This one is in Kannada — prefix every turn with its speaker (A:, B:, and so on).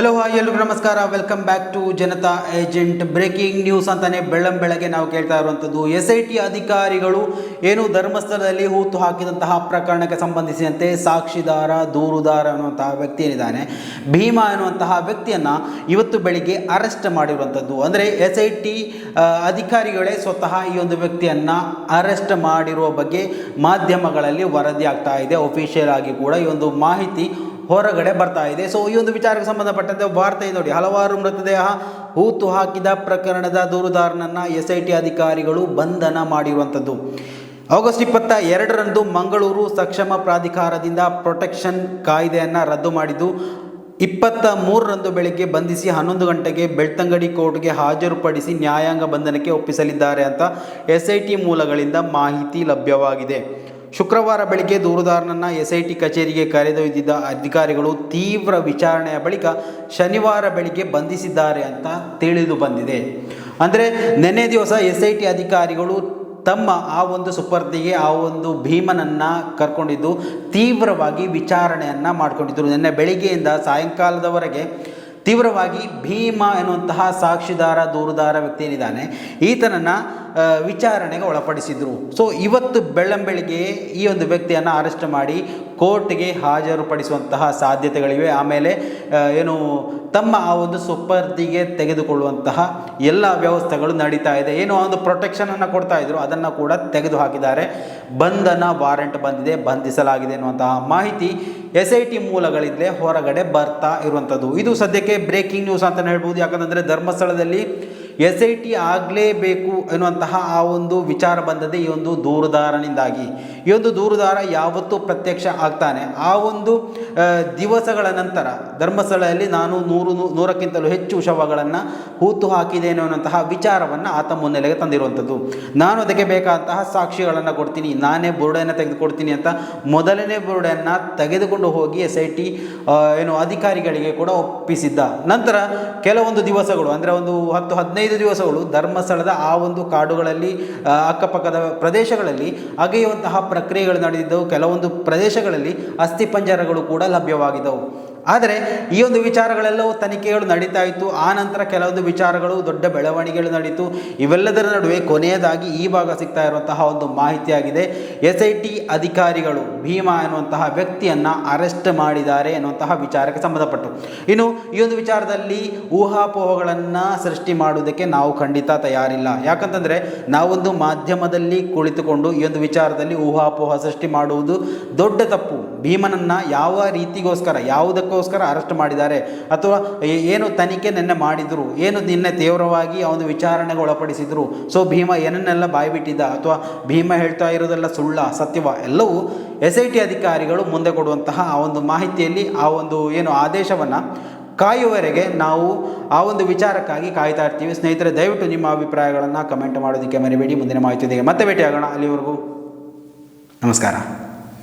A: ಹಲೋ ಹಾಯ್ ಎಲ್ರಿಗೂ ನಮಸ್ಕಾರ. Welcome back to Janata agent breaking news ಅಂತಲೇ ಬೆಳ್ಳಂ ಬೆಳಗ್ಗೆ ನಾವು ಕೇಳ್ತಾ ಇರುವಂಥದ್ದು. ಎಸ್ ಐ ಟಿ ಅಧಿಕಾರಿಗಳು ಏನು ಧರ್ಮಸ್ಥಳದಲ್ಲಿ ಹೂತು ಹಾಕಿದಂತಹ ಪ್ರಕರಣಕ್ಕೆ ಸಂಬಂಧಿಸಿದಂತೆ ಸಾಕ್ಷಿದಾರ, ದೂರುದಾರ ಅನ್ನುವಂತಹ ವ್ಯಕ್ತಿ ಏನಿದ್ದಾನೆ, ಭೀಮಾ ಎನ್ನುವಂತಹ ವ್ಯಕ್ತಿಯನ್ನು ಇವತ್ತು ಬೆಳಿಗ್ಗೆ ಅರೆಸ್ಟ್ ಮಾಡಿರುವಂಥದ್ದು. ಅಂದರೆ ಎಸ್ ಐ ಟಿ ಅಧಿಕಾರಿಗಳೇ ಸ್ವತಃ ಈ ಒಂದು ವ್ಯಕ್ತಿಯನ್ನು ಅರೆಸ್ಟ್ ಮಾಡಿರುವ ಬಗ್ಗೆ ಮಾಧ್ಯಮಗಳಲ್ಲಿ ವರದಿ ಆಗ್ತಾ ಇದೆ. ಒಫಿಷಿಯಲ್ ಆಗಿ ಕೂಡ ಈ ಒಂದು ಮಾಹಿತಿ ಹೊರಗಡೆ ಬರ್ತಾ ಇದೆ. ಸೊ ಈ ಒಂದು ವಿಚಾರಕ್ಕೆ ಸಂಬಂಧಪಟ್ಟಂತೆ ವಾರ್ತೆ ನೋಡಿ. ಹಲವಾರು ಮೃತದೇಹ ಹೂತು ಹಾಕಿದ ಪ್ರಕರಣದ ದೂರುದಾರನನ್ನು ಎಸ್ ಐ ಟಿ ಅಧಿಕಾರಿಗಳು ಬಂಧನ ಮಾಡಿರುವಂಥದ್ದು ಆಗಸ್ಟ್ ಇಪ್ಪತ್ತ ಎರಡರಂದು ಮಂಗಳೂರು ಸಕ್ಷಮ ಪ್ರಾಧಿಕಾರದಿಂದ ಪ್ರೊಟೆಕ್ಷನ್ ಕಾಯ್ದೆಯನ್ನು ರದ್ದು ಮಾಡಿದ್ದು, ಇಪ್ಪತ್ತ ಮೂರರಂದು ಬೆಳಗ್ಗೆ ಬಂಧಿಸಿ ಹನ್ನೊಂದು ಗಂಟೆಗೆ ಬೆಳ್ತಂಗಡಿ ಕೋರ್ಟ್ಗೆ ಹಾಜರುಪಡಿಸಿ ನ್ಯಾಯಾಂಗ ಬಂಧನಕ್ಕೆ ಒಪ್ಪಿಸಲಿದ್ದಾರೆ ಅಂತ ಎಸ್ ಮೂಲಗಳಿಂದ ಮಾಹಿತಿ ಲಭ್ಯವಾಗಿದೆ. ಶುಕ್ರವಾರ ಬೆಳಗ್ಗೆ ದೂರುದಾರನನ್ನು ಎಸ್ ಐ ಟಿ ಕಚೇರಿಗೆ ಕರೆದೊಯ್ದಿದ್ದ ಅಧಿಕಾರಿಗಳು ತೀವ್ರ ವಿಚಾರಣೆಯ ಬಳಿಕ ಶನಿವಾರ ಬೆಳಿಗ್ಗೆ ಬಂಧಿಸಿದ್ದಾರೆ ಅಂತ ತಿಳಿದು ಬಂದಿದೆ. ಅಂದರೆ ನಿನ್ನೆ ದಿವಸ ಎಸ್ ಐ ಟಿ ಅಧಿಕಾರಿಗಳು ತಮ್ಮ ಆ ಒಂದು ಸುಪರ್ದಿಗೆ ಆ ಒಂದು ಭೀಮನನ್ನು ಕರ್ಕೊಂಡಿದ್ದು ತೀವ್ರವಾಗಿ ವಿಚಾರಣೆಯನ್ನು ಮಾಡಿಕೊಂಡಿದ್ದರು ನಿನ್ನೆ ಬೆಳಿಗ್ಗೆಯಿಂದ ಸಾಯಂಕಾಲದವರೆಗೆ ತೀವ್ರವಾಗಿ ಭೀಮ ಎನ್ನುವಂತಹ ಸಾಕ್ಷಿದಾರ, ದೂರುದಾರ ವ್ಯಕ್ತಿ ಏನಿದ್ದಾನೆ ಈತನನ್ನು ವಿಚಾರಣೆಗೆ ಒಳಪಡಿಸಿದರು. ಸೊ ಇವತ್ತು ಬೆಳ್ಳಂಬೆಳಿಗ್ಗೆ ಈ ಒಂದು ವ್ಯಕ್ತಿಯನ್ನು ಅರೆಸ್ಟ್ ಮಾಡಿ ಕೋರ್ಟ್ಗೆ ಹಾಜರುಪಡಿಸುವಂತಹ ಸಾಧ್ಯತೆಗಳಿವೆ. ಆಮೇಲೆ ಏನು, ತಮ್ಮ ಆ ಒಂದು ಸುಪರ್ದಿಗೆ ತೆಗೆದುಕೊಳ್ಳುವಂತಹ ಎಲ್ಲ ವ್ಯವಸ್ಥೆಗಳು ನಡೀತಾ ಇದೆ. ಏನು ಒಂದು ಪ್ರೊಟೆಕ್ಷನನ್ನು ಕೊಡ್ತಾ ಇದ್ರು. ಅದನ್ನು ಕೂಡ ತೆಗೆದು ಹಾಕಿದ್ದಾರೆ ಬಂಧನ ವಾರೆಂಟ್ ಬಂದಿದೆ. ಬಂಧಿಸಲಾಗಿದೆ ಎನ್ನುವಂತಹ ಮಾಹಿತಿ ಎಸ್ ಐ ಟಿ ಮೂಲಗಳಿಂದಲೇ ಹೊರಗಡೆ ಬರ್ತಾ ಇರುವಂಥದ್ದು. ಇದು ಸದ್ಯಕ್ಕೆ ಬ್ರೇಕಿಂಗ್ ನ್ಯೂಸ್ ಅಂತಲೇ ಹೇಳ್ಬೋದು. ಯಾಕಂತಂದರೆ ಧರ್ಮಸ್ಥಳದಲ್ಲಿ ಎಸ್ ಐ ಟಿ ಆಗಲೇಬೇಕು ಎನ್ನುವಂತಹ ಆ ಒಂದು ವಿಚಾರ ಬಂದದೆ ಈ ಒಂದು ದೂರುದಾರನಿಂದಾಗಿ. ಈ ಒಂದು ದೂರುದಾರ ಯಾವತ್ತೂ ಪ್ರತ್ಯಕ್ಷ ಆಗ್ತಾನೆ. ಆ ಒಂದು ದಿವಸಗಳ ನಂತರ, ಧರ್ಮಸ್ಥಳದಲ್ಲಿ ನಾನು ನೂರು ನೂರಕ್ಕಿಂತಲೂ ಹೆಚ್ಚು ಶವಗಳನ್ನು ಹೂತು ಹಾಕಿದ್ದೇನೆ ಅನ್ನುವಂತಹ ವಿಚಾರವನ್ನು ಆತ ಮುನ್ನೆಲೆಗೆ ತಂದಿರುವಂಥದ್ದು. ನಾನು ಅದಕ್ಕೆ ಬೇಕಾದಂತಹ ಸಾಕ್ಷಿಗಳನ್ನು ಕೊಡ್ತೀನಿ. ನಾನೇ ಬುರುಡೆಯನ್ನು ತೆಗೆದುಕೊಡ್ತೀನಿ ಅಂತ ಮೊದಲನೇ ಬುರುಡೆಯನ್ನು ತೆಗೆದುಕೊಂಡು ಹೋಗಿ ಎಸ್ ಐ ಟಿ ಏನು ಅಧಿಕಾರಿಗಳಿಗೆ ಕೂಡ ಒಪ್ಪಿಸಿದ್ದ. ನಂತರ ಕೆಲವೊಂದು ದಿವಸಗಳು, ಅಂದರೆ ಒಂದು ಹತ್ತು, ಹದಿನೈದು ದಿವಸಗಳು ಧರ್ಮಸ್ಥಳದ ಆ ಒಂದು ಕಾಡುಗಳಲ್ಲಿ ಅಕ್ಕಪಕ್ಕದ ಪ್ರದೇಶಗಳಲ್ಲಿ ಅಗೆಯುವಂತಹ ಪ್ರಕ್ರಿಯೆಗಳು ನಡೆದಿದ್ದವು. ಕೆಲವೊಂದು ಪ್ರದೇಶಗಳಲ್ಲಿ ಅಸ್ಥಿಪಂಜರಗಳು ಕೂಡ ಲಭ್ಯವಾಗಿದ್ದವು. ಆದರೆ ಈ ಒಂದು ವಿಚಾರಗಳೆಲ್ಲವೂ ತನಿಖೆಗಳು ನಡೀತಾ ಇತ್ತು. ಆ ನಂತರ ಕೆಲವೊಂದು ವಿಚಾರಗಳು, ದೊಡ್ಡ ಬೆಳವಣಿಗೆಗಳು ನಡೀತು. ಇವೆಲ್ಲದರ ನಡುವೆ ಕೊನೆಯದಾಗಿ ಈ ಭಾಗ ಸಿಗ್ತಾ ಇರುವಂತಹ ಒಂದು ಮಾಹಿತಿಯಾಗಿದೆ. ಎಸ್ ಐ ಟಿ ಅಧಿಕಾರಿಗಳು ಭೀಮಾ ಎನ್ನುವಂತಹ ವ್ಯಕ್ತಿಯನ್ನು ಅರೆಸ್ಟ್ ಮಾಡಿದ್ದಾರೆ ಎನ್ನುವಂತಹ ವಿಚಾರಕ್ಕೆ ಸಂಬಂಧಪಟ್ಟು. ಇನ್ನು ಈ ಒಂದು ವಿಚಾರದಲ್ಲಿ ಊಹಾಪೋಹಗಳನ್ನು ಸೃಷ್ಟಿ ಮಾಡುವುದಕ್ಕೆ ನಾವು ಖಂಡಿತ ತಯಾರಿಲ್ಲ. ಯಾಕಂತಂದರೆ ನಾವೊಂದು ಮಾಧ್ಯಮದಲ್ಲಿ ಕುಳಿತುಕೊಂಡು ಈ ಒಂದು ವಿಚಾರದಲ್ಲಿ ಊಹಾಪೋಹ ಸೃಷ್ಟಿ ಮಾಡುವುದು ದೊಡ್ಡ ತಪ್ಪು. ಭೀಮನನ್ನು ಯಾವ ರೀತಿಗೋಸ್ಕರ ಯಾವುದಕ್ಕೋಸ್ಕರ ಅರೆಸ್ಟ್ ಮಾಡಿದ್ದಾರೆ. ಅಥವಾ ಏನು ತನಿಖೆ ನಿನ್ನೆ ಮಾಡಿದರು, ಏನು ನಿನ್ನೆ ತೀವ್ರವಾಗಿ ಒಂದು ವಿಚಾರಣೆಗೆ ಒಳಪಡಿಸಿದರು. ಸೊ ಭೀಮ ಏನನ್ನೆಲ್ಲ ಬಾಯ್ಬಿಟ್ಟಿದ್ದ? ಅಥವಾ ಭೀಮ ಹೇಳ್ತಾ ಇರೋದೆಲ್ಲ ಸುಳ್ಳ, ಸತ್ಯವ? ಎಲ್ಲವೂ ಎಸ್ ಐ ಟಿ ಅಧಿಕಾರಿಗಳು ಮುಂದೆ ಕೊಡುವಂತಹ ಆ ಒಂದು ಮಾಹಿತಿಯಲ್ಲಿ ಆ ಒಂದು ಏನು ಆದೇಶವನ್ನು ಕಾಯುವವರೆಗೆ ನಾವು ಆ ಒಂದು ವಿಚಾರಕ್ಕಾಗಿ ಕಾಯ್ತಾ ಇರ್ತೀವಿ. ಸ್ನೇಹಿತರೆ, ದಯವಿಟ್ಟು ನಿಮ್ಮ ಅಭಿಪ್ರಾಯಗಳನ್ನು ಕಮೆಂಟ್ ಮಾಡೋದಕ್ಕೆ ಮರಿಬೇಡಿ. ಮುಂದಿನ ಮಾಹಿತಿಯೊಂದಿಗೆ ಮತ್ತೆ ಭೇಟಿಯಾಗೋಣ. ಅಲ್ಲಿವರೆಗೂ ನಮಸ್ಕಾರ.